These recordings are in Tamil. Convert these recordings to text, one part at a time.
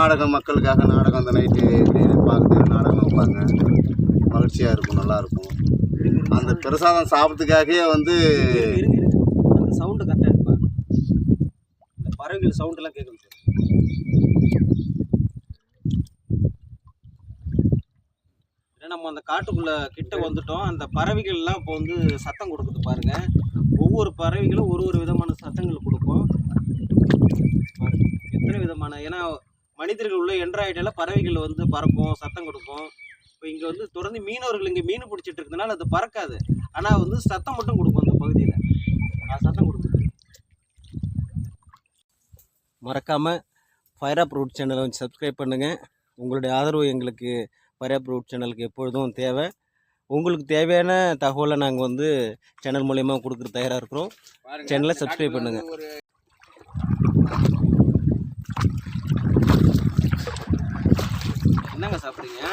நாடகம் மக்களுக்காக நாடகம் அந்த நைட்டு பார்க்குறது நாடகம் வைப்பாங்க. மகிழ்ச்சியாக இருக்கும் நல்லாயிருக்கும் அந்த பிரசாதம் சாப்பிட்றதுக்காகவே வந்து அந்த சவுண்டு கரெக்டாக இருப்பாங்க இந்த பறவைகள் சவுண்டெல்லாம் கேட்கும் சார் ஏன்னா நம்ம அந்த காட்டுக்குள்ளே கிட்ட வந்துட்டோம். அந்த பறவைகள்லாம் இப்போ வந்து சத்தம் கொடுக்குது பாருங்க. ஒவ்வொரு பறவைகளும் ஒரு ஒரு விதமான சத்தங்கள் கொடுக்கும். எத்தனை விதமான ஏன்னா மனிதர்கள் உள்ள என்ட்ராய்டில் பறவைகள் வந்து பறக்கும் சத்தம் கொடுக்கும். இப்போ இங்கே வந்து தொடர்ந்து மீனவர்கள் இங்கே மீன் பிடிச்சிட்டு இருக்கிறதுனால அது பறக்காது. ஆனால் வந்து சத்தம் மட்டும் கொடுக்கும் அந்த பகுதியில். சத்தம் கொடுக்குது மறக்காமல் ஃபயர் அப் ரூட் சேனலை வந்து சப்ஸ்கிரைப் பண்ணுங்கள் உங்களுடைய ஆதரவு எங்களுக்கு ஃபயர் அப் ரூட் சேனலுக்கு எப்பொழுதும் தேவை. உங்களுக்கு தேவையான தகவலை நாங்கள் வந்து சேனல் மூலயமா கொடுக்குற தயாராக இருக்கிறோம். சேனலை சப்ஸ்கிரைப் பண்ணுங்கள் என்னங்க சாப்பிட்றீங்க?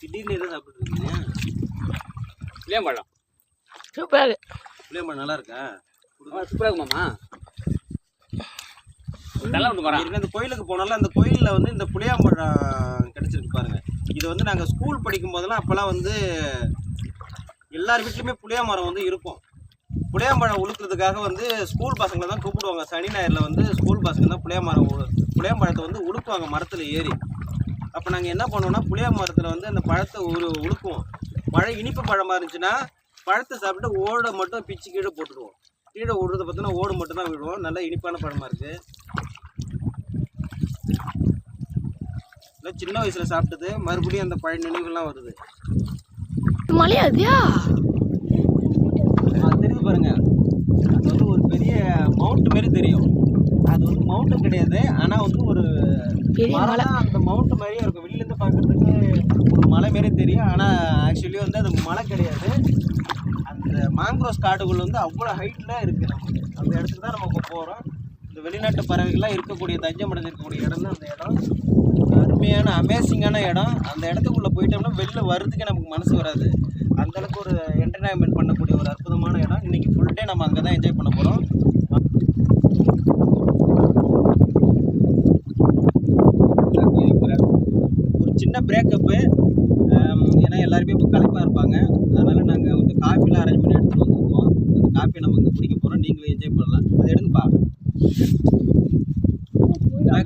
திடீர்னு எதை சாப்பிட்ருக்கீங்க புளியம்பழம். சூப்பராக. புளியம்பழம் நல்லா இருக்கா? சூப்பராக இருக்குமாம்மா அந்த கோயிலுக்கு போனால அந்த கோயிலில் வந்து இந்த புளியாம்பழம் கிடச்சிருக்கு பாருங்க. இது வந்து நாங்கள் ஸ்கூல் படிக்கும் போதெல்லாம் அப்போல்லாம் வந்து எல்லார் வீட்லையுமே புளியா மரம் வந்து இருக்கும். புளியாம்பழம் உழுக்கிறதுக்காக வந்து ஸ்கூல் பசங்களை தான் கூப்பிடுவாங்க. சனி ஞாயிறில் வந்து ஸ்கூல் பசங்க தான் புளியா மரம் உழு புளியாம்பழத்தை வந்து உழுக்குவாங்க மரத்தில் ஏறி. அப்போ நாங்கள் என்ன பண்ணுவோம்னா புளியா மரத்தில் வந்து அந்த பழத்தை உரு உழுக்குவோம் பழம் இனிப்பு பழமாக இருந்துச்சுன்னா பழத்தை சாப்பிட்டு ஓடை மட்டும் பிச்சு கீழே போட்டுடுவோம் கீழே விடுறத பார்த்தோன்னா ஓடு மட்டும் தான் விடுவோம். நல்லா இனிப்பான பழமாக இருக்குது இல்லை சின்ன வயசுல சாப்பிட்டது. மறுபடியும் அந்த பழைய நினைவுகள்லாம் வருது. மலையா அதியா அது தெரியுது பாருங்க. அது வந்து ஒரு பெரிய மவுண்ட் மாரி தெரியும். அது வந்து மவுண்டன் கிடையாது. ஆனா வந்து ஒரு மலை. அந்த மவுண்ட் மாதிரியே இருக்கும். வெளியில இருந்து பார்க்கறதுக்கு ஒரு மலை மாரி தெரியும். ஆனா ஆக்சுவலி வந்து அது மலை கிடையாது. அந்த மாங்க்ரோஸ் காடுகள் வந்து அவ்வளோ ஹைட்ல இருக்கு நமக்கு. அந்த இடத்துக்கு தான் நம்ம இப்போ போகிறோம் இந்த வெளிநாட்டு பறவைகள்லாம் இருக்கக்கூடிய தஞ்சம் அடைஞ்சிருக்கக்கூடிய இடம் தான் அந்த இடம். அருமையான அமேசிங்கான இடம். அந்த இடத்துக்குள்ள போயிட்டோம்னா வெளில வர்றதுக்கே நமக்கு மனசு வராது. அந்த அளவுக்கு ஒரு என்டர்டைன்மெண்ட் பண்ணக்கூடிய ஒரு அற்புதமான இடம். இன்னைக்கு ஃபுல் டே நம்ம அங்கே தான் என்ஜாய் பண்ண போகிறோம் ஒரு சின்ன பிரேக்கப்பு ஏன்னா எல்லாருமே இப்போ களைப்பாக இருப்பாங்க. அதனால் நாங்கள் வந்து காஃபிலாம் அரேஞ்ச் பண்ணி எடுத்துகிட்டு வந்திருக்கோம் அந்த காஃபி நம்ம இங்கே குடிக்க போகிறோம் நீங்களும் என்ஜாய் பண்ணலாம். அது எடுங்கப்பா.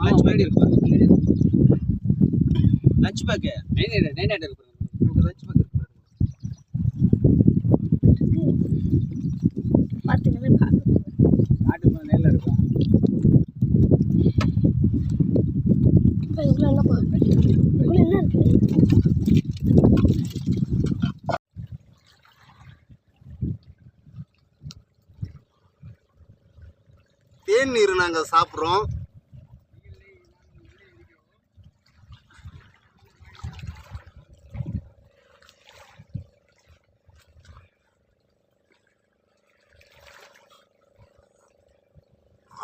லஞ்ச் பேக் இருக்கு lunch bag nine nine eight இருக்கு லஞ்ச் பேக் இருக்கு. பார்த்துக்கவே பார்க்க காட்டு மேலே நேரில் இருக்கும் இப்போ இவ்வளோ என்ன தேன் நீர் நாங்கள் சாப்பிட்றோம்.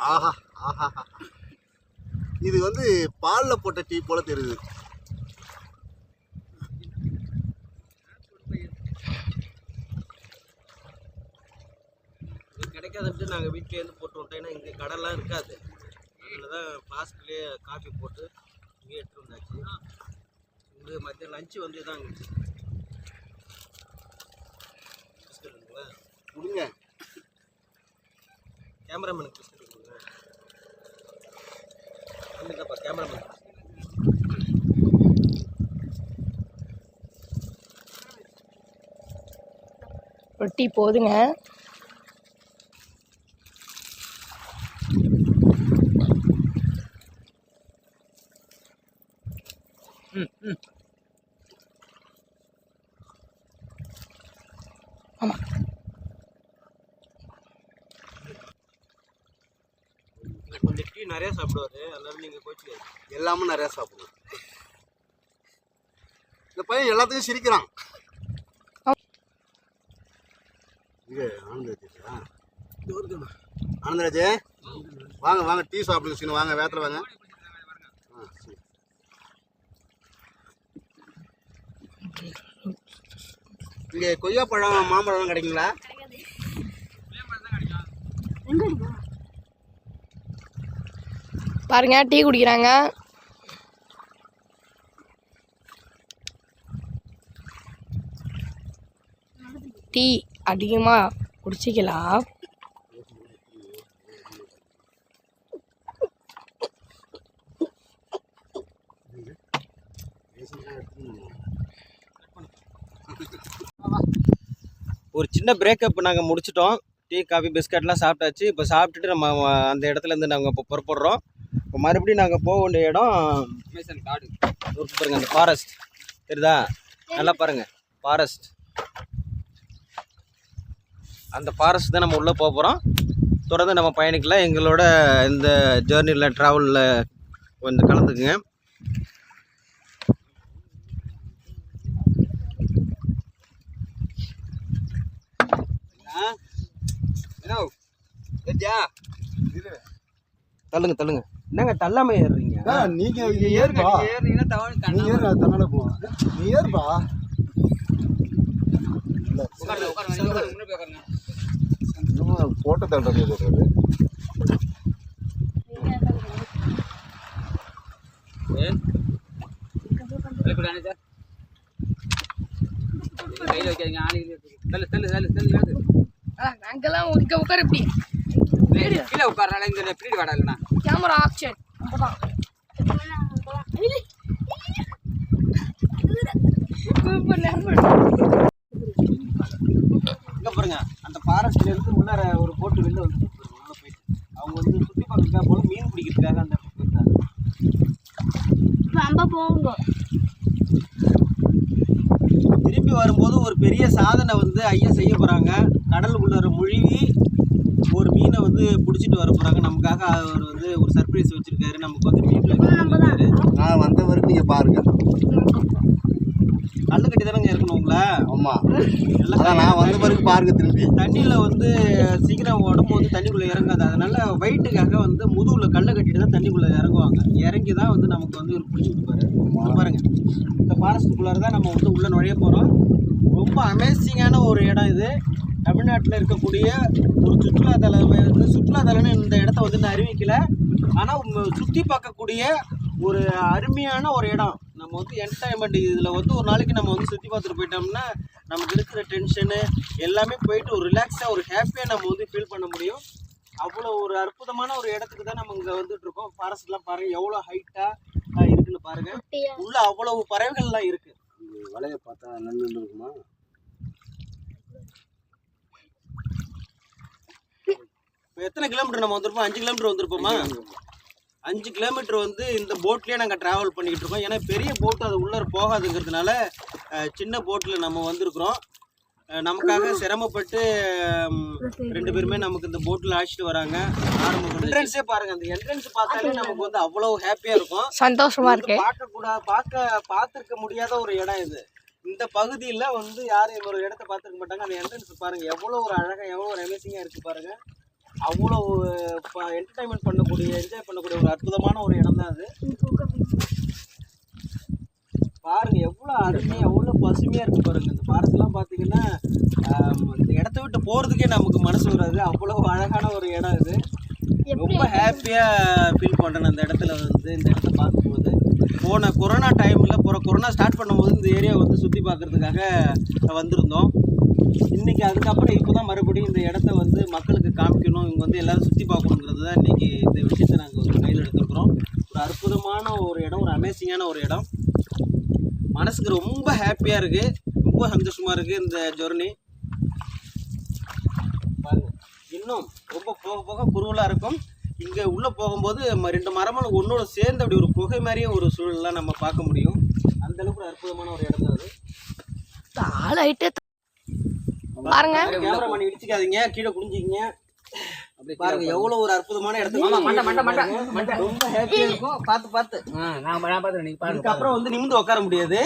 ஆஹா ஆஹா. இது வந்து பாலில் போட்ட டீ போல தெரியுது. இது கிடைக்காதப்பட்டு நாங்கள் வீட்டிலேருந்து போட்டு விட்டோம். ஏன்னா இங்கே கடைலாம் இருக்காது. அதில் தான் ஃப்ளாஸ்க்லேயே காஃபி போட்டு இங்கே எடுத்துட்டு வந்தாச்சு. இது மத்திய லஞ்சு வந்து இருக்குங்களா கொடுங்க. கேமராமேனுக்கு பிஸ்கட் இருக்குங்களா இல்லைப்பா கேமராமேன் ரொட்டி போதுங்க. ஆமாம் கொஞ்சம் டீ நிறைய சாப்பிடுவாரு. அதனால நீங்கள் கோச்சிக்காது எல்லாமே நிறையா சாப்பிடுவோம். இந்த பையன் எல்லாத்துக்கும் சிரிக்கிறான். இங்கே ஆனந்தராஜா ஆனந்தராஜே வாங்க வாங்க டீ சாப்பிடுங்க சீனு வாங்க வேத்தில் வாங்க. ஆ சரி. இங்கே கொய்யாப்பழம் மாம்பழம் கிடைக்குங்களா? பாருங்க டீ குடிக்கிறாங்க. டீ அதிகமாக குடிச்சிக்கலாம். ஒரு சின்ன பிரேக்கப் நாங்கள் முடிச்சிட்டோம். டீ காஃபி பிஸ்கட்லாம் சாப்பிட்டாச்சு. இப்போ சாப்பிட்டுட்டு நம்ம அந்த இடத்துல இருந்து நாங்கள் இப்போ புறப்படுறோம். இப்போ மறுபடியும் நாங்கள் போக வேண்டிய இடம் அமேசான் காடு பாருங்கள் பாருங்க அந்த ஃபாரஸ்ட் தெரியுதா? நல்லா பாருங்க ஃபாரஸ்ட் அந்த ஃபாரஸ்ட் தான் நம்ம உள்ளே போக போகிறோம் தொடர்ந்து நம்ம பயணிக்கலாம். எங்களோட இந்த ஜேர்னியில் ட்ராவலில் கொஞ்சம் கலந்துக்குங்க. தள்ளுங்க தள்ளுங்க. என்னங்க தள்ளாம ஏறுறீங்க? நீங்க ஏறுப்பா. நீ ஏறு நான் தன்னால போவேன் நீ ஏறுப்பா. போட்டோ தள்ளுறது சொல்றது? கையில் வைக்காதீங்க ஆளு தள்ளு தள்ளு தள்ளு தள்ளு. நாங்கெல்லாம் இங்கே உட்கார இப்படி. கீழே கீழே உட்காரனால இங்க பின்னாடி வாடா கேமரா ஆக்ஷன் இங்க பாருங்க அந்த ஃபாரஸ்ட்ல இருந்து முன்னார ஒரு போட்டு வெளில வந்து உள்ள போயிட்டு. அவங்க வந்து சுத்தி பார்க்கறதுக்காக போல மீன் பிடிக்கிறதுக்காக அந்த நம்ம போங்க திரும்பி வரும்போது ஒரு பெரிய சாதனை வந்து ஐயா செய்ய போறாங்க. கடல் உள்ளார முழுகி ஒரு மீனை வந்து பிடிச்சிட்டு வர போறாங்க. நமக்காக அவர் வந்து ஒரு சர்ப்ரைஸ் வச்சிருக்காரு. நமக்கு வந்து வீட்டில் நான் வந்த வரைக்கும் நீங்க பாருங்க. கல்லு கட்டி தானங்க இருக்கணும் உங்களை? ஆமா. எல்லாம் அதான் நான் வந்த பிறகு பாருங்க திரும்பி. தண்ணியில் வந்து சீக்கிரம் உடம்பு வந்து தண்ணிக்குள்ளே இறங்காது. அதனால வெயிட்டுக்காக வந்து முதுகில் கல்லை கட்டிட்டு தான் தண்ணிக்குள்ளே இறங்குவாங்க. இறங்கி தான் வந்து நமக்கு வந்து ஒரு பிடிச்சி கொடுப்பாரு. பாருங்க. இந்த ஃபாரஸ்ட்டுக்குள்ளார தான் நம்ம வந்து உள்ளே நுழைய போகிறோம் ரொம்ப அமேசிங்கான ஒரு இடம் இது. தமிழ்நாட்டில் இருக்கக்கூடிய ஒரு சுற்றுலாத்தலம் வந்து சுற்றுலாத்தலம்னு இந்த இடத்த வந்து நான் அறிவிக்கல. ஆனால் சுற்றி பார்க்கக்கூடிய ஒரு அருமையான ஒரு இடம். நம்ம வந்து என்டர்டைன்மெண்ட் இதில் வந்து ஒரு நாளைக்கு நம்ம வந்து சுற்றி பார்த்துட்டு போயிட்டோம்னா நமக்கு இருக்கிற டென்ஷனு எல்லாமே போயிட்டு ஒரு ரிலாக்ஸாக ஒரு ஹாப்பியாக நம்ம வந்து ஃபீல் பண்ண முடியும். அவ்வளோ ஒரு அற்புதமான ஒரு இடத்துக்கு தான் நம்ம இங்கே வந்துட்டு இருக்கோம். ஃபாரஸ்ட்லாம் பாருங்க எவ்வளோ ஹைட்டாக இருக்குன்னு பாருங்க. உள்ள அவ்வளவு பறவைகள்லாம் இருக்கு. வலைய பார்த்தா நல்ல இருக்குமா? எத்தனை கிலோமீட்டர் நம்ம வந்திருப்போம்? அஞ்சு கிலோமீட்டர் வந்திருப்போமா? அஞ்சு கிலோமீட்டர் வந்து இந்த போட்லேயே நாங்கள் ட்ராவல் பண்ணிக்கிட்டு இருக்கோம். ஏன்னா பெரிய போட்டு அது உள்ளே போகாதுங்கிறதுனால சின்ன போட்டில் நம்ம வந்திருக்கிறோம். நமக்காக சிரமப்பட்டு ரெண்டு பேருமே நமக்கு இந்த போட்டில் அழைச்சிட்டு வராங்க. ஆரம்பம் என்ட்ரன்ஸே பாருங்க. அந்த என்ட்ரன்ஸ் பார்த்தாலே நமக்கு வந்து அவ்வளோ ஹாப்பியாக இருக்கும். சந்தோஷமா இருக்கு. பார்க்க கூட பார்க்க பார்த்துருக்க முடியாத ஒரு இடம் இது. இந்த பகுதியில் வந்து யாரும் ஒரு இடத்த பார்த்துருக்க மாட்டாங்க. அந்த என்ட்ரன்ஸ் பாருங்க. எவ்வளோ ஒரு அழகாக எவ்வளோ ஒரு அமேசிங்காக இருக்கு பாருங்க. அவ்வளோ என்டர்டைன்மெண்ட் பண்ணக்கூடிய என்ஜாய் பண்ணக்கூடிய ஒரு அற்புதமான ஒரு இடம் தான் அது. பாருங்க எவ்வளோ அருமையாக எவ்வளோ பசுமையாக இருக்கு பாருங்க. இந்த ஃபாரஸ்ட்லாம் பார்த்தீங்கன்னா இந்த இடத்த விட்டு போகிறதுக்கே நமக்கு மனசு வராது. அவ்வளோ அழகான ஒரு இடம் இது ரொம்ப ஹாப்பியாக ஃபீல் பண்ணுறேன் அந்த இடத்துல வந்து இந்த இடத்த பார்க்கும்போது. போன கொரோனா டைமில் போகிற கொரோனா ஸ்டார்ட் பண்ணும்போது இந்த ஏரியா வந்து சுற்றி பார்க்குறதுக்காக வந்திருந்தோம். இன்றைக்கி அதுக்கப்புறம் இப்போ தான் மறுபடியும் இந்த இடத்த வந்து மக்களுக்கு காமிக்கணும். இங்கே வந்து எல்லோரும் சுற்றி பார்க்கணுங்கிறது தான் இன்றைக்கி இந்த விஷயத்தை நாங்கள் வந்து கையில் எடுத்துருக்குறோம். ஒரு அற்புதமான ஒரு இடம் ஒரு அமேசிங்கான ஒரு இடம். மனசுக்கு ரொம்ப ஹாப்பியாக இருக்குது ரொம்ப சந்தோஷமாக இருக்குது இந்த ஜெர்னி இன்னும் ரொம்ப போக போக குருவலாக இருக்கும். இங்கே உள்ளே போகும்போது ரெண்டு மரமும் ஒன்றோட சேர்ந்து அப்படி ஒரு குகை மாதிரியே ஒரு சூழலாம் நம்ம பார்க்க முடியும். அந்தளவுக்கு ஒரு அற்புதமான ஒரு இடம் தான் அது ஆளாயிட்டே பாருங்க. கேமரா பண்ணி இடிச்சுக்காதீங்க. கீழே குடிஞ்சிக்கிங்க அப்படி பாருங்க எவ்வளோ ஒரு அற்புதமான. மண்டை. ரொம்ப ஹாப்பியாக இருக்கும். பார்த்து பார்த்து. நான் பார்த்துறேன் நீங்கள் பாருங்க இதுக்கப்புறம் வந்து நிமிந்து உட்கார முடியாது.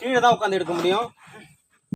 கீழே தான் உட்காந்து எடுக்க முடியும்.